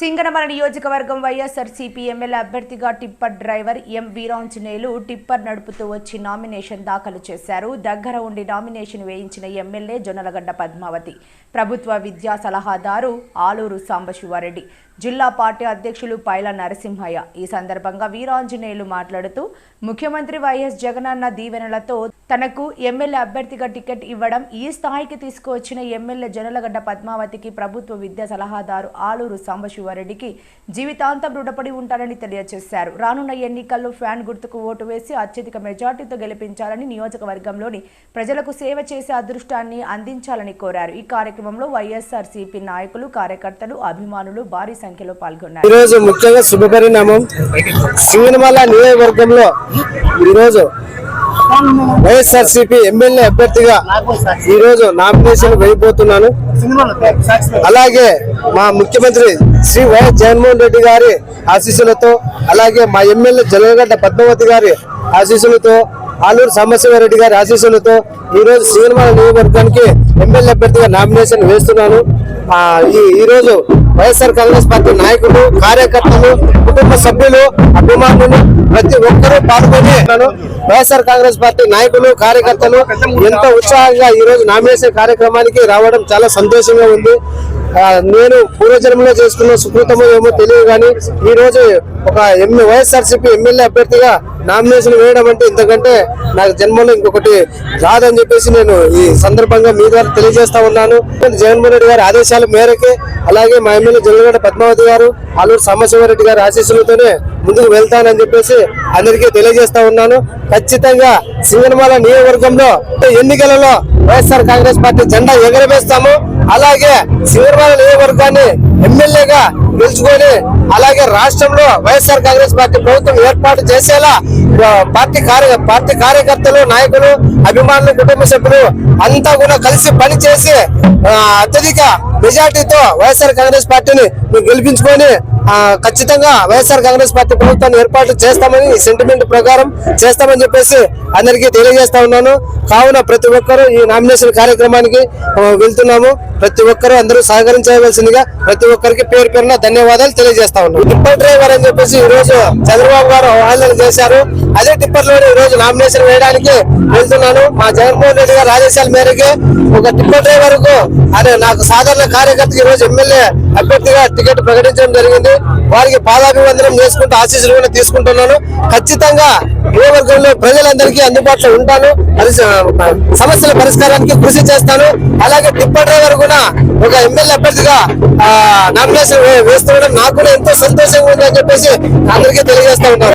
సింగనమల నియోజకవర్గం YSRCP MLA అభ్యర్థిగా tipper driver M Veeranjaneyulu tipper నడుపుతూ వచ్చి నామినేషన్ దాఖలు చేశారు. దగ్గర ఉండి నామినేషన్ వేయించిన ఎమ్మెల్యే జొన్నలగడ్డ పద్మావతి. ప్రభుత్వ విద్యా సలహాదారు ఆలూరు సాంబశివారెడ్డి. జిల్లా పార్టీ అధ్యక్షులు పైల నరసింహయ్య. ఈ సందర్భంగా వీరాంజనేయులు మాట్లాడుతూ ముఖ్యమంత్రి వైఎస్ జగనన్న దీవెనలతో తనకు ఎమ్మెల్యే అభ్యర్థిగా టికెట్ ఇవ్వడం ఈ స్థాయికి తీసుకువచ్చిన ఎమ్మెల్యే జనలగడ్డ పద్మావతికి ప్రభుత్వ విద్యా సలహాదారు ఆలూరు సాంబశివారెడ్డికి జీవితాంతం రుణపడి ఉంటారని తెలియజేశారు. రానున్న ఎన్నికల్లో ఫ్యాన్ గుర్తుకు ఓటు వేసి అత్యధిక మెజార్టీతో గెలిపించాలని నియోజకవర్గంలోని ప్రజలకు సేవ చేసే అదృష్టాన్ని అందించాలని కోరారు. ఈ కార్యక్రమంలో వైఎస్ఆర్ సిపి నాయకులు కార్యకర్తలు అభిమానులు భారీ సంఖ్యలో పాల్గొన్నారు. ఈరోజు ముఖ్యంగా శుభపరిణామం సింగనమల నియోజకవర్గంలో ఈరోజు వైఎస్ఆర్సీపీ ఎమ్మెల్యే అభ్యర్థిగా ఈరోజు నామినేషన్ వెళ్ళిపోతున్నాను అలాగే మా ముఖ్యమంత్రి శ్రీ వైఎస్ జగన్మోహన్ రెడ్డి గారి ఆశీస్సులతో అలాగే మా ఎమ్మెల్యే జలగడ్డ పద్మావతి గారి ఆశీస్సులతో ఆలూరు సాంబశివారెడ్డి గారి ఆశీస్సులతో ఈరోజు రోజు నియోజకవర్గానికి ఎమ్మెల్యే అభ్యర్థిగా నామినేషన్ వేస్తున్నాను. ఈరోజు ఈ వైఎస్ఆర్ కాంగ్రెస్ పార్టీ నాయకులు కార్యకర్తలు కుటుంబ సభ్యులు అభిమానులు ప్రతి ఒక్కరూ పాల్గొని వైఎస్ఆర్ కాంగ్రెస్ పార్టీ నాయకులు కార్యకర్తలు ఎంతో ఉత్సాహంగా ఈ రోజు నామినేషన్ కార్యక్రమానికి రావడం చాలా సంతోషంగా ఉంది. నేను పూర్వజన్మలో చేసుకున్న సుకృతమో ఏమో తెలియదు కానీ ఈ రోజు ఒక ఎమ్మె వైఎస్ఆర్సీపీ ఎమ్మెల్యే అభ్యర్థిగా నామినేషన్ వేయడం అంటే ఇంతకంటే నాకు జన్మలో ఇంకొకటి రాదని చెప్పేసి నేను ఈ సందర్భంగా మీ ద్వారా తెలియజేస్తా ఉన్నాను. జగన్మోహన్ రెడ్డి గారి ఆదేశాల మేరకే అలాగే మా ఎమ్మెల్యే జల్లగడ్డ పద్మావతి గారు అల్లూరు సాంబశివరెడ్డి గారి ఆశీస్సులతోనే ముందుకు వెళ్తానని చెప్పేసి అందరికీ తెలియజేస్తా ఉన్నాను. ఖచ్చితంగా సింగనమాల నియోజకవర్గంలో ఎన్నికలలో వైఎస్ఆర్ కాంగ్రెస్ పార్టీ జెండా ఎగరవేస్తాము. అలాగే సింగనమాల నియోజకవర్గాన్ని ఎమ్మెల్యేగా గెలుచుకొని అలాగే రాష్ట్రంలో వైఎస్ఆర్ కాంగ్రెస్ పార్టీ ప్రభుత్వం ఏర్పాటు చేసేలా పార్టీ కార్య పార్టీ కార్యకర్తలు నాయకులు అభిమానులు కుటుంబ సభ్యులు అంతా కూడా కలిసి పనిచేసి అత్యధిక మెజార్టీతో వైఎస్ఆర్ కాంగ్రెస్ పార్టీని గెలిపించుకొని ఖచ్చితంగా వైఎస్ఆర్ కాంగ్రెస్ పార్టీ ప్రభుత్వాన్ని ఏర్పాటు చేస్తామని సెంటిమెంట్ ప్రకారం చేస్తామని చెప్పేసి అందరికీ తెలియజేస్తా ఉన్నాను. కావున ప్రతి ఒక్కరూ ఈ నామినేషన్ కార్యక్రమానికి వెళ్తున్నాము. ప్రతి ఒక్కరూ అందరూ సహకరించవలసిందిగా ప్రతి ఒక్కరికి పేరు పేరున ధన్యవాదాలు తెలియజేస్తా ఉన్నాను. టిప్పర్ డ్రైవర్ అని చెప్పేసి ఈ రోజు చంద్రబాబు గారు ఆందోళన చేశారు. అదే టిప్పర్ ఈ రోజు నామినేషన్ వేయడానికి వెళ్తున్నాను. మా జగన్మోహన్ రెడ్డి గారి ఆదేశాల మేరకు ఒక టిప్పర్ డ్రైవర్కు అదే నాకు సాధారణ కార్యకర్తకి ఈ రోజు ఎమ్మెల్యే అభ్యర్థిగా టికెట్ ప్రకటించడం జరిగింది. వారికి పాదాభివందనం చేసుకుంటూ ఆశీస్సులు కూడా తీసుకుంటున్నాను. ఖచ్చితంగా నియోజకవర్గంలో ప్రజలందరికీ అందుబాటులో ఉంటాను. సమస్యల పరిష్కారానికి కృషి చేస్తాను. అలాగే టిప్పర్ డ్రైవర్ కూడా ఒక ఎమ్మెల్యే అభ్యర్థిగా నామినేషన్ వే- వేస్తుండడం నాకు కూడా ఎంతో సంతోషంగా ఉంది అని చెప్పేసి అందరికీ తెలియజేస్తా ఉంటాను